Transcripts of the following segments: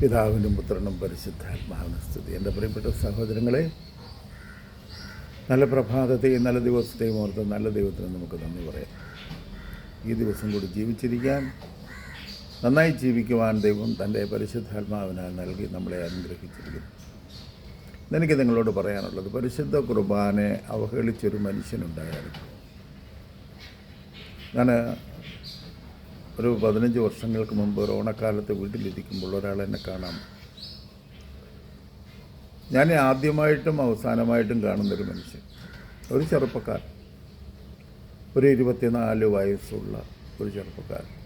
പിതാവിനും പുത്രനും പരിശുദ്ധാത്മാവിനും സ്തുതി. എന്റെ പ്രിയപ്പെട്ട സഹോദരങ്ങളെ നല്ല പ്രഭാതത്തെയും നല്ല ദിവസത്തെയും ഓർത്ത് നല്ല ദൈവത്തിന് നമുക്ക് നന്ദി പറയാം. ഈ ദിവസം കൂടി ജീവിച്ചിരിക്കാൻ നന്നായി ജീവിക്കുവാൻ ദൈവം തന്റെ പരിശുദ്ധാത്മാവിനാൽ നൽകി നമ്മളെ അനുഗ്രഹിച്ചിരിക്കുന്നു. എനിക്ക് നിങ്ങളോട് പറയാനുള്ളത് പരിശുദ്ധ കുർബാനെ അവഹേളിച്ചൊരു മനുഷ്യനുണ്ടായിരുന്നു. ഞാൻ ഒരു പതിനഞ്ച് വർഷങ്ങൾക്ക് മുമ്പ് ഒരു ഓണക്കാലത്ത് വീട്ടിലിരിക്കുമ്പോൾ ഒരാൾ എന്നെ കാണാം. ഞാൻ ആദ്യമായിട്ടും അവസാനമായിട്ടും കാണുന്നൊരു മനുഷ്യൻ. ഒരു ചെറുപ്പക്കാരൻ. ഒരു ഇരുപത്തിനാല് വയസ്സുള്ള ഒരു ചെറുപ്പക്കാരൻ.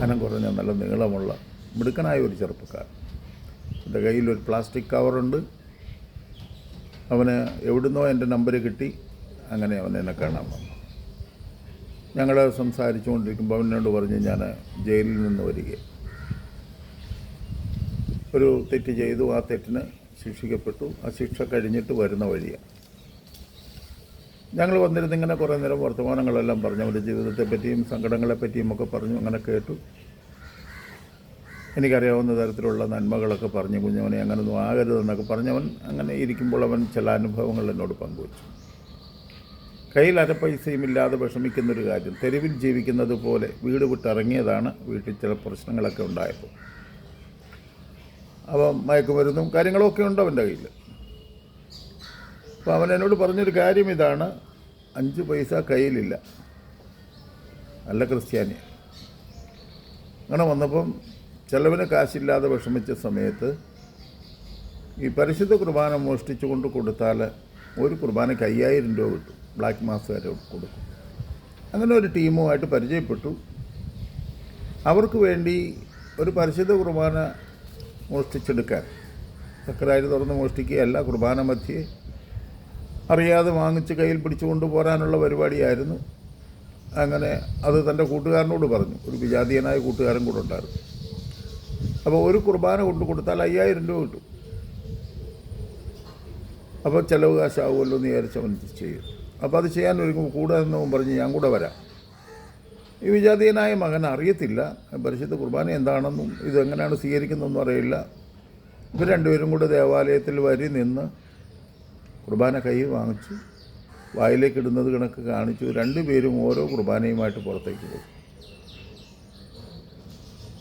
കനം കുറഞ്ഞ നല്ല നീളമുള്ള മിടുക്കനായ ഒരു ചെറുപ്പക്കാരൻ. എന്റെ കയ്യിൽ ഒരു പ്ലാസ്റ്റിക് കവറുണ്ട്. അവന് എവിടുന്നോ എന്റെ നമ്പർ കിട്ടി. അങ്ങനെ അവൻ എന്നെ കാണാൻ വന്നു. ഞങ്ങൾ സംസാരിച്ചുകൊണ്ടിരിക്കുമ്പോൾ അവനോട് പറഞ്ഞ് ഞാൻ ജയിലിൽ നിന്ന് വരിക ഒരു തെറ്റ് ചെയ്തു ആ തെറ്റിന് ശിക്ഷിക്കപ്പെട്ടു. ആ ശിക്ഷ കഴിഞ്ഞിട്ട് വരുന്ന വഴിയാണ് ഞങ്ങൾ വന്നിരുന്ന് ഇങ്ങനെ കുറേ നേരം വർത്തമാനങ്ങളെല്ലാം പറഞ്ഞു. അവന്റെ ജീവിതത്തെ പറ്റിയും സങ്കടങ്ങളെ പറ്റിയും ഒക്കെ പറഞ്ഞു അങ്ങനെ കേട്ടു. എനിക്കറിയാവുന്ന തരത്തിലുള്ള നന്മകളൊക്കെ പറഞ്ഞു കുഞ്ഞവനെ. അങ്ങനൊന്നും ആകരുതെന്നൊക്കെ പറഞ്ഞവൻ അങ്ങനെ ഇരിക്കുമ്പോൾ അവൻ ചില അനുഭവങ്ങൾ എന്നോട് പങ്കുവച്ചു. കയ്യിൽ അര പൈസയും ഇല്ലാതെ വിഷമിക്കുന്നൊരു കാര്യം. തെരുവിൽ ജീവിക്കുന്നത് പോലെ വീട് വിട്ടിറങ്ങിയതാണ് വീട്ടിൽ ചില പ്രശ്നങ്ങളൊക്കെ ഉണ്ടായപ്പോൾ. അപ്പം മയക്കുമരുന്നും കാര്യങ്ങളൊക്കെ ഉണ്ട് അവന്റെ കയ്യിൽ? അപ്പോൾ അവൻ എന്നോട് പറഞ്ഞൊരു കാര്യം ഇതാണ്. അഞ്ച് പൈസ കയ്യിലില്ല. അല്ല ക്രിസ്ത്യാനി. അങ്ങനെ വന്നപ്പം ചിലവിന് കാശില്ലാതെ വിഷമിച്ച സമയത്ത് ഈ പരിശുദ്ധ കുർബാന മോഷ്ടിച്ചു കൊണ്ട് കൊടുത്താൽ ഒരു കുർബാനയ്ക്ക് അയ്യായിരം രൂപ കിട്ടും. ബ്ലാക്ക് മാസുകാർ കൊടുക്കും. അങ്ങനെ ഒരു ടീമുമായിട്ട് പരിചയപ്പെട്ടു. അവർക്ക് വേണ്ടി ഒരു പരിശുദ്ധ കുർബാന മോഷ്ടിച്ചെടുക്കാൻ. ചക്രാരി തുറന്ന് മോഷ്ടിക്കുകയല്ല കുർബാന മധ്യേ അറിയാതെ വാങ്ങിച്ച് കയ്യിൽ പിടിച്ചുകൊണ്ട് പോരാനുള്ള പരിപാടിയായിരുന്നു. അങ്ങനെ അത് തന്റെ കൂട്ടുകാരനോട് പറഞ്ഞു. ഒരു വിജാതീയനായ കൂട്ടുകാരൻ കൂടെ ഉണ്ടായിരുന്നു. അപ്പോൾ ഒരു കുർബാന കൊണ്ട് കൊടുത്താൽ അയ്യായിരം രൂപ കിട്ടും. അപ്പോൾ ചിലവ് കാശാവുമല്ലോ എന്ന് വിചാരിച്ചവൻ ചെയ്യും അപ്പോൾ അത് ചെയ്യാൻ ഒരുങ്ങുമ്പോൾ കൂടെ നിന്നവൻ പറഞ്ഞ് ഞാൻ കൂടെ വരാം. ഈ വിജാതീയനായ മകൻ അറിയത്തില്ല. പരിശുദ്ധ കുർബാന എന്താണെന്നും ഇതെങ്ങനെയാണ് സ്വീകരിക്കുന്നതെന്നും അറിയില്ല. ഇവർ രണ്ടുപേരും കൂടെ ദേവാലയത്തിൽ വരി നിന്ന് കുർബാന കൈ വാങ്ങിച്ചു വായിലേക്ക് ഇടുന്നത് കണക്ക് കാണിച്ചു രണ്ടുപേരും ഓരോ കുർബാനയുമായിട്ട് പുറത്തേക്ക് പോകും.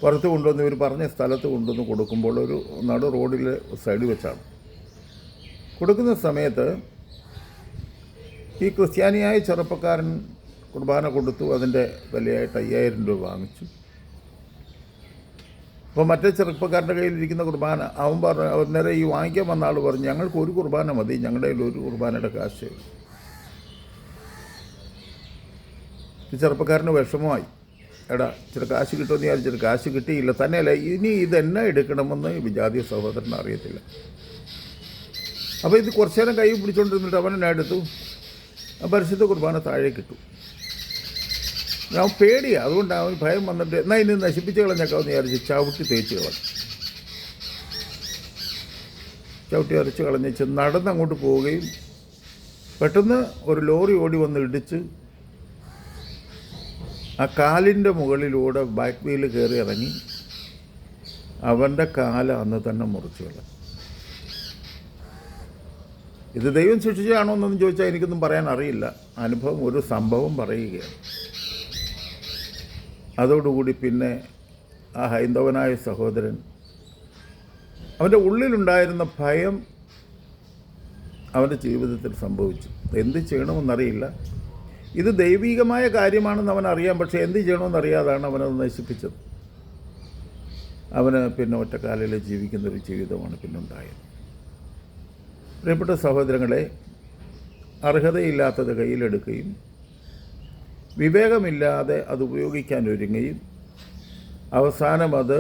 പുറത്ത് കൊണ്ടുവന്ന് ഇവർ പറഞ്ഞ സ്ഥലത്ത് കൊണ്ടുവന്ന് കൊടുക്കുമ്പോൾ ഒരു നടു റോഡിലെ സൈഡ് വെച്ചാണ്. കൊടുക്കുന്ന സമയത്ത് ഈ ക്രിസ്ത്യാനിയായ ചെറുപ്പക്കാരൻ കുർബാന കൊടുത്തു അതിന്റെ വിലയായിട്ട് അയ്യായിരം രൂപ വാങ്ങിച്ചു. അപ്പോൾ മറ്റേ ചെറുപ്പക്കാരന്റെ കയ്യിലിരിക്കുന്ന കുർബാന അവൻ പറഞ്ഞു നേരെ ഈ വാങ്ങിക്കാൻ വന്ന ആൾ പറഞ്ഞു ഞങ്ങൾക്ക് ഒരു കുർബാന മതി ഞങ്ങളുടെ കയ്യിൽ ഒരു കുർബാനയുടെ കാശ് ഈ ചെറുപ്പക്കാരന് വിഷമമായി. എടാ ചില കാശ് കിട്ടുമെന്ന് വിചാരിച്ചിട്ട് കാശ് കിട്ടിയില്ല തന്നെയല്ല ഇനി ഇതെന്നെ എടുക്കണമെന്ന് വിജാതി സഹോദരൻ അറിയത്തില്ല. അപ്പോൾ ഇത് കുറച്ചു നേരം കൈ പിടിച്ചുകൊണ്ടിരുന്നിട്ട് അവൻ എന്നെ എടുത്തു? പരിശുദ്ധ കുർബാന താഴെ കിട്ടും ഞാൻ പേടിയാണ് അതുകൊണ്ട് അവൻ ഭയം വന്നിട്ട് എന്നാൽ ഇനി നശിപ്പിച്ച് കളഞ്ഞേക്കാമെന്ന് വിചാരിച്ച് ചവിട്ടി തേച്ച് കളഞ്ഞു. ചവിട്ടി അരച്ച് കളഞ്ഞേച്ച് നടന്ന് അങ്ങോട്ട് പോവുകയും പെട്ടെന്ന് ഒരു ലോറി ഓടി വന്ന് ഇടിച്ച് ആ കാലിന്റെ മുകളിലൂടെ ബാക്ക് വീൽ കയറി ഇറങ്ങി. അവന്റെ കാല അന്ന് തന്നെ മുറിച്ചു കളഞ്ഞു. ഇത് ദൈവം ശിക്ഷിച്ചാണോ എന്നൊന്നും ചോദിച്ചാൽ എനിക്കൊന്നും പറയാൻ അറിയില്ല. അനുഭവം ഒരു സംഭവം പറയുകയാണ്. അതോടുകൂടി പിന്നെ ആ ഹൈന്ദവനായ സഹോദരൻ അവന്റെ ഉള്ളിലുണ്ടായിരുന്ന ഭയം അവന്റെ ജീവിതത്തിൽ സംഭവിച്ചു. എന്ത് ചെയ്യണമെന്നറിയില്ല. ഇത് ദൈവികമായ കാര്യമാണെന്ന് അവൻ അറിയാം പക്ഷേ എന്ത് ചെയ്യണമെന്നറിയാതാണ് അവനത് നശിപ്പിച്ചത്. അവന് പിന്നെ ഒറ്റക്കാലിൽ ജീവിക്കുന്നൊരു ജീവിതമാണ് പിന്നുണ്ടായത്. പ്രിയപ്പെട്ട സഹോദരങ്ങളെ അർഹതയില്ലാത്തത് കയ്യിലെടുക്കുകയും വിവേകമില്ലാതെ അത് ഉപയോഗിക്കാൻ ഒരുങ്ങുകയും അവസാനം അത്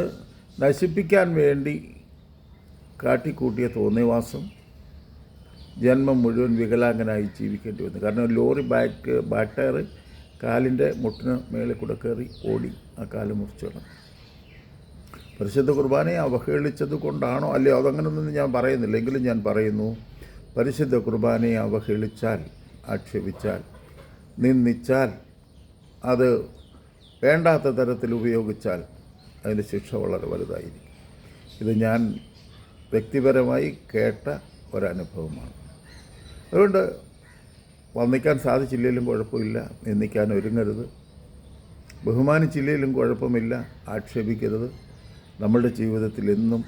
നശിപ്പിക്കാൻ വേണ്ടി കാട്ടിക്കൂട്ടിയ തോന്നിവാസം ജന്മം മുഴുവൻ വികലാംഗനായി ജീവിക്കേണ്ടി വന്നു. കാരണം ലോറി ബാക്ക് ബാക്ക് ടയർ കാലിന്റെ മുട്ടിന് മേളിൽ കൂടെ കയറി ഓടി ആ കാൽ മുറിച്ചു പരിശുദ്ധ കുർബാനയെ അവഹേളിച്ചത് കൊണ്ടാണോ? അല്ലയോ അതങ്ങനൊന്നും ഞാൻ പറയുന്നില്ല. എങ്കിലും ഞാൻ പറയുന്നു പരിശുദ്ധ കുർബാനയെ അവഹേളിച്ചാൽ ആക്ഷേപിച്ചാൽ നിന്ദിച്ചാൽ അത് വേണ്ടാത്ത തരത്തിൽ ഉപയോഗിച്ചാൽ അതിന്റെ ശിക്ഷ വളരെ വലുതായിരിക്കും. ഇത് ഞാൻ വ്യക്തിപരമായി കേട്ട ഒരനുഭവമാണ്. അതുകൊണ്ട് വന്നിക്കാൻ സാധിച്ചില്ലെങ്കിലും കുഴപ്പമില്ല നിന്ദിക്കാൻ ഒരുങ്ങരുത്. ബഹുമാനിച്ചില്ലെങ്കിലും കുഴപ്പമില്ല ആക്ഷേപിക്കരുത്. നമ്മളുടെ ജീവിതത്തിൽ എന്നും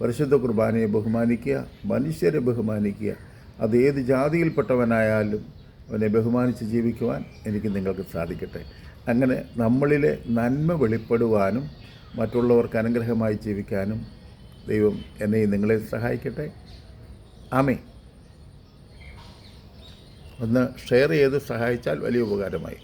പരിശുദ്ധ കുർബാനയെ ബഹുമാനിക്കുക മനുഷ്യരെ ബഹുമാനിക്കുക അത് ഏത് ജാതിയിൽപ്പെട്ടവനായാലും അവനെ ബഹുമാനിച്ച് ജീവിക്കുവാൻ എനിക്ക് നിങ്ങൾക്ക് സാധിക്കട്ടെ. അങ്ങനെ നമ്മളിലെ നന്മ വെളിപ്പെടുവാനും മറ്റുള്ളവർക്ക് അനുഗ്രഹമായി ജീവിക്കാനും ദൈവം എന്നെയും നിങ്ങളെ സഹായിക്കട്ടെ. ആമേ ഒന്ന് ഷെയർ ചെയ്ത് സഹായിച്ചാൽ വലിയ ഉപകാരമായി.